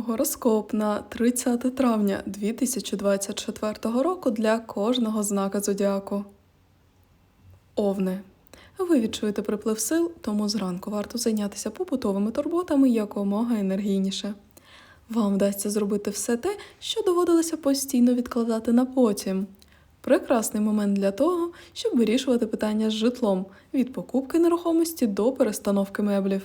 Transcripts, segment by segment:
Гороскоп на 30 травня 2024 року для кожного знака зодіаку. Овни. Ви відчуєте приплив сил, тому зранку варто зайнятися побутовими турботами якомога енергійніше. Вам вдасться зробити все те, що доводилося постійно відкладати на потім. Прекрасний момент для того, щоб вирішувати питання з житлом від покупки нерухомості до перестановки меблів.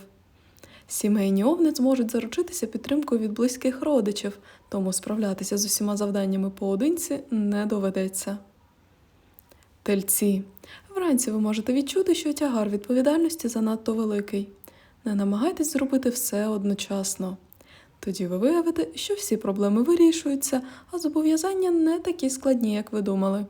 Сімейні овни зможуть заручитися підтримкою від близьких родичів, тому справлятися з усіма завданнями поодинці не доведеться. Тельці. Вранці ви можете відчути, що тягар відповідальності занадто великий. Не намагайтесь зробити все одночасно. Тоді ви виявите, що всі проблеми вирішуються, а зобов'язання не такі складні, як ви думали.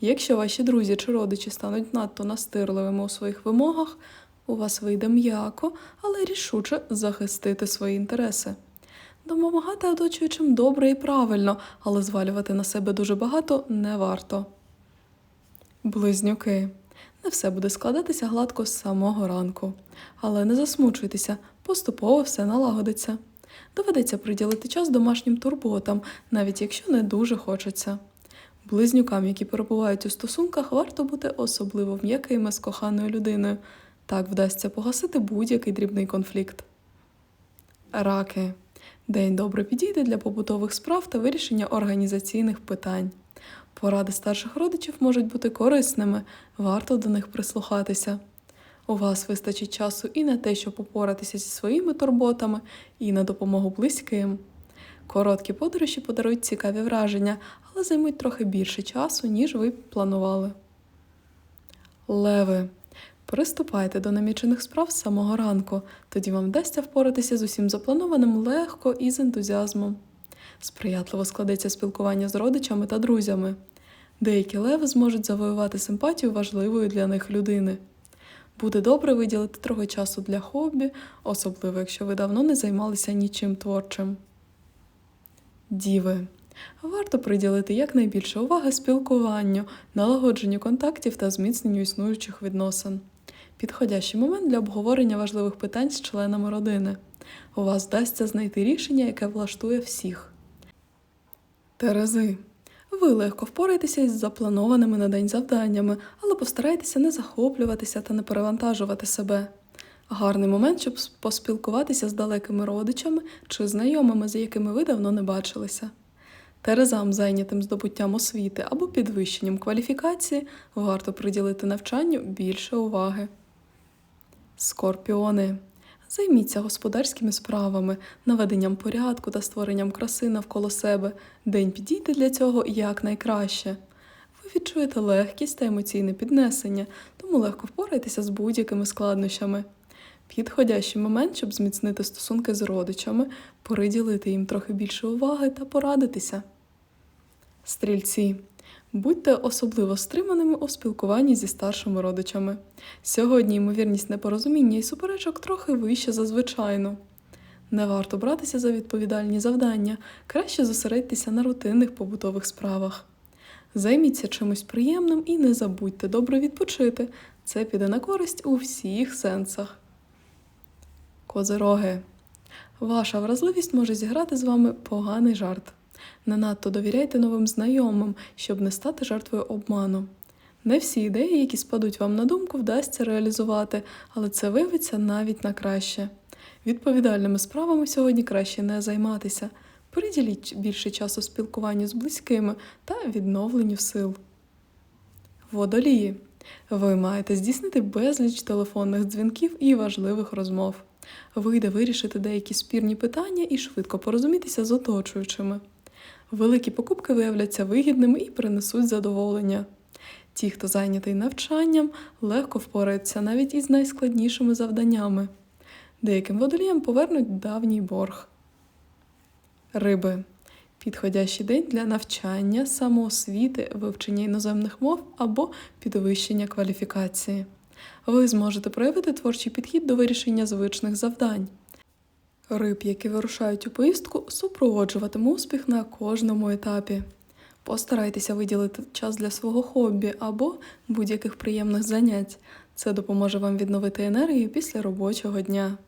Якщо ваші друзі чи родичі стануть надто настирливими у своїх вимогах, у вас вийде м'яко, але рішуче захистити свої інтереси. Допомагати оточуючим добре і правильно, але звалювати на себе дуже багато не варто. Близнюки. Не все буде складатися гладко з самого ранку. Але не засмучуйтеся, поступово все налагодиться. Доведеться приділити час домашнім турботам, навіть якщо не дуже хочеться. Близнюкам, які перебувають у стосунках, варто бути особливо м'якими з коханою людиною. Так вдасться погасити будь-який дрібний конфлікт. Раки. День добре підійде для побутових справ та вирішення організаційних питань. Поради старших родичів можуть бути корисними, варто до них прислухатися. У вас вистачить часу і на те, щоб попоратися зі своїми турботами, і на допомогу близьким. Короткі подорожі подарують цікаві враження, але займуть трохи більше часу, ніж ви планували. Леви. Приступайте до намічених справ з самого ранку, тоді вам вдасться впоратися з усім запланованим легко і з ентузіазмом. Сприятливо складеться спілкування з родичами та друзями. Деякі леви зможуть завоювати симпатію важливої для них людини. Буде добре виділити трохи часу для хобі, особливо якщо ви давно не займалися нічим творчим. Діви. Варто приділити якнайбільше уваги спілкуванню, налагодженню контактів та зміцненню існуючих відносин. Підходящий момент для обговорення важливих питань з членами родини. У вас вдасться знайти рішення, яке влаштує всіх. Терези. Ви легко впораєтеся із запланованими на день завданнями, але постарайтеся не захоплюватися та не перевантажувати себе. Гарний момент, щоб поспілкуватися з далекими родичами чи знайомими, з якими ви давно не бачилися. Терезам, зайнятим здобуттям освіти або підвищенням кваліфікації, варто приділити навчанню більше уваги. Скорпіони. Займіться господарськими справами, наведенням порядку та створенням краси навколо себе. День підійде для цього якнайкраще. Ви відчуєте легкість та емоційне піднесення, тому легко впорайтеся з будь-якими складнощами. Підходящий момент, щоб зміцнити стосунки з родичами, приділити їм трохи більше уваги та порадитися. Стрільці. Будьте особливо стриманими у спілкуванні зі старшими родичами. Сьогодні ймовірність непорозуміння і суперечок трохи вища за звичайну. Не варто братися за відповідальні завдання, краще зосередьтеся на рутинних побутових справах. Займіться чимось приємним і не забудьте добре відпочити. Це піде на користь у всіх сенсах. Козироги. Ваша вразливість може зіграти з вами поганий жарт. Не надто довіряйте новим знайомим, щоб не стати жертвою обману. Не всі ідеї, які спадуть вам на думку, вдасться реалізувати, але це виявиться навіть на краще. Відповідальними справами сьогодні краще не займатися. Приділіть більше часу спілкуванню з близькими та відновленню сил. Водолії. Ви маєте здійснити безліч телефонних дзвінків і важливих розмов. Вийде вирішити деякі спірні питання і швидко порозумітися з оточуючими. Великі покупки виявляться вигідними і принесуть задоволення. Ті, хто зайнятий навчанням, легко впораються навіть із найскладнішими завданнями. Деяким водоліям повернуть давній борг. Риби. Підходящий день для навчання, самоосвіти, вивчення іноземних мов або підвищення кваліфікації. Ви зможете проявити творчий підхід до вирішення звичних завдань. Риб, які вирушають у поїздку, супроводжуватиме успіх на кожному етапі. Постарайтеся виділити час для свого хобі або будь-яких приємних занять. Це допоможе вам відновити енергію після робочого дня.